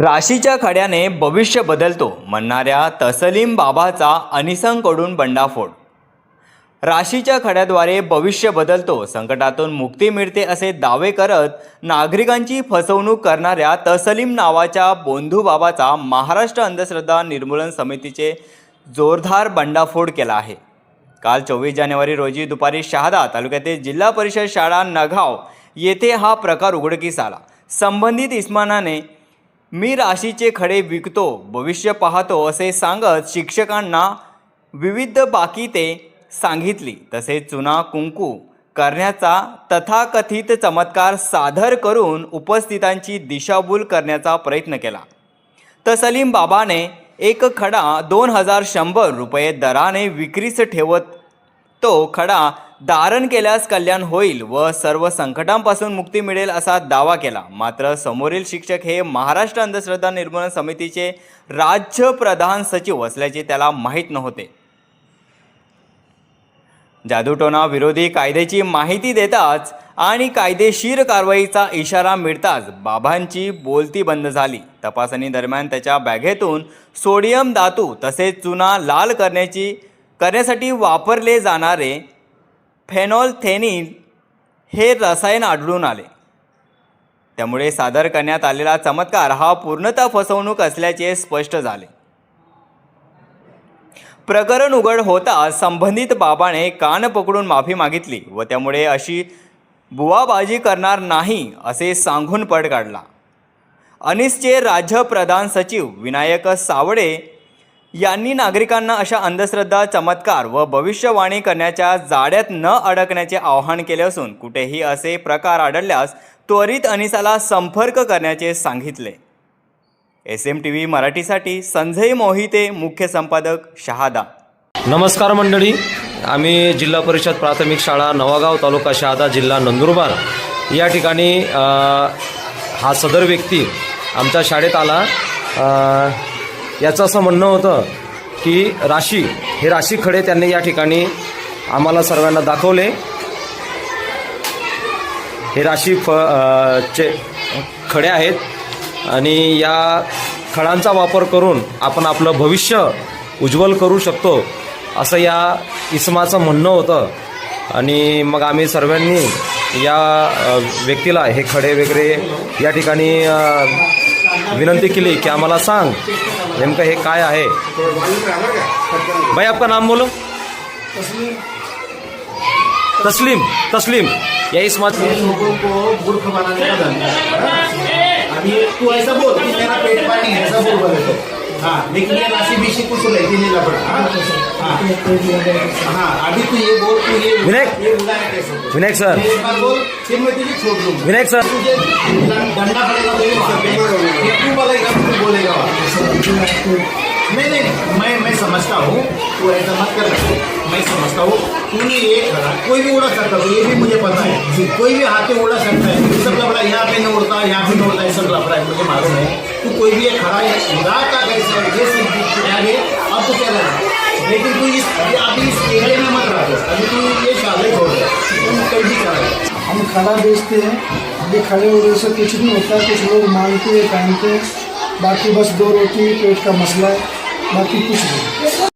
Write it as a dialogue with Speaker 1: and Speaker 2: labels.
Speaker 1: राशीच्या खड्याने भविष्य बदलतो म्हणणाऱ्या तसलीम बाबाचा अनिसंकडून बंडाफोड. राशीच्या खड्याद्वारे भविष्य बदलतो संकटातून मुक्ती मिळते असे दावे करत नागरिकांची फसवणूक करणाऱ्या तसलीम नावाच्या बोंधू बाबाचा महाराष्ट्र अंधश्रद्धा निर्मूलन समितीचे जोरदार बंडाफोड केला आहे. काल चोवीस जानेवारी रोजी दुपारी शहादा तालुक्यातील जिल्हा परिषद शाळा नगाव येथे हा प्रकार उघडकीस आला. संबंधित इस्मानाने मी राशीचे खडे विकतो भविष्य पाहतो असे सांगत शिक्षकांना विविध बाकीते सांगितली. तसेच चुना कुंकू करण्याचा तथाकथित चमत्कार सादर करून उपस्थितांची दिशाभूल करण्याचा प्रयत्न केला. तसलीम बाबाने एक खडा दोन हजार शंभर रुपये दराने विक्रीस ठेवत तो खडा धारण केल्यास कल्याण होईल व सर्व संकटांपासून मुक्ती मिळेल असा दावा केला. मात्र समोरील शिक्षक हे महाराष्ट्र अंधश्रद्धा निर्मूलन समितीचे राज्य प्रधान सचिव असल्याचे त्याला माहीत नव्हते. जादूटोना विरोधी कायद्याची माहिती देताच आणि कायदेशीर कारवाईचा इशारा मिळताच बाबांची बोलती बंद झाली. तपासणी दरम्यान त्याच्या बॅगेतून सोडियम धातू तसेच चुना लाल करण्याची करण्यासाठी वापरले जाणारे फेनॉलथेनिन हे रसायन आढळून आले. त्यामुळे सादर करण्यात आलेला चमत्कार हा पूर्णतः फसवणूक असल्याचे स्पष्ट झाले. प्रकरण उघड होता संबंधित बाबाने कान पकडून माफी मागितली व त्यामुळे अशी बुवाबाजी करणार नाही असे सांगून पड काढला. अनिसचे राज्य प्रधान सचिव विनायक सावडे यांनी नागरिकांना अशा अंधश्रद्धा चमत्कार व भविष्यवाणी करण्याच्या जाड्यात न अडकण्याचे आवाहन केले असून कुठेही असे प्रकार आढळल्यास त्वरित अनिसाला संपर्क करण्याचे सांगितले. एस एम टी व्ही मराठीसाठी संजय मोहिते मुख्य संपादक शहादा.
Speaker 2: नमस्कार मंडळी. आम्ही जिल्हा परिषद प्राथमिक शाळा नवागाव तालुका शहादा जिल्हा नंदुरबार. या ठिकाणी हा सदर व्यक्ती आमच्या शाळेत आला. याचं असं म्हणणं होतं की राशी हे राशी खडे त्यांनी या ठिकाणी आम्हाला सर्वांना दाखवले. हे राशी फ चे खडे आहेत आणि या खडांचा वापर करून आपण आपलं भविष्य उज्ज्वल करू शकतो असं या इसमाचं म्हणणं होतं. आणि मग आम्ही सर्वांनी या व्यक्तीला हे खडे वगैरे या ठिकाणी विनंती केली की आम्हाला सांग नेमकं हे काय आहे? भाई आपका नाम बोलो. तस्लीम तस्लीम. या इसमात
Speaker 3: लोगों को मूर्ख बनाने का धंधा अभी तू ऐसा बोल कि मेरा पेट पानी है ऐसा बोल बोले तो. हाँ लेकिन ये राशि बीसी कुछ लेके नहीं लपड़ा हाँ हाँ. हाँ अभी तू ये बोल तू ये
Speaker 2: विनायक। विनायक सर.
Speaker 3: एक बार बोल फिर मैं तुझे छोड़ दूंगा
Speaker 2: विनायक सर.
Speaker 3: तुझे दंडा पड़ेगा नहीं नहीं मैं मैं समझता हूँ तू ऐसा मत कर। मैं समझता हूँ तूने ये कोई भी उड़ा सकता है ये भी मुझे पता है। जी। कोई भी हाथ में उड़ा सकता है। सब लफड़ा यहाँ पे नहीं उड़ता यहाँ पे नहीं उड़ता ये सब लफड़ा है मुझे मालूम है। तू कोई भी खड़ा है उड़ा का कैसे ये सब आगे अब तो क्या लगा लेकिन तू इस अभी इस एरिया में मत रहा। अभी तू ये शाले छोड़। दे तुम कहीं भी करा
Speaker 4: हम खड़ा बेचते हैं अभी खड़े होने से कुछ नहीं होता कुछ लोग मांगते हैं पहनते हैं। बाकी बस दो रोटी पेट का मसला है बाकी कुछ नहीं।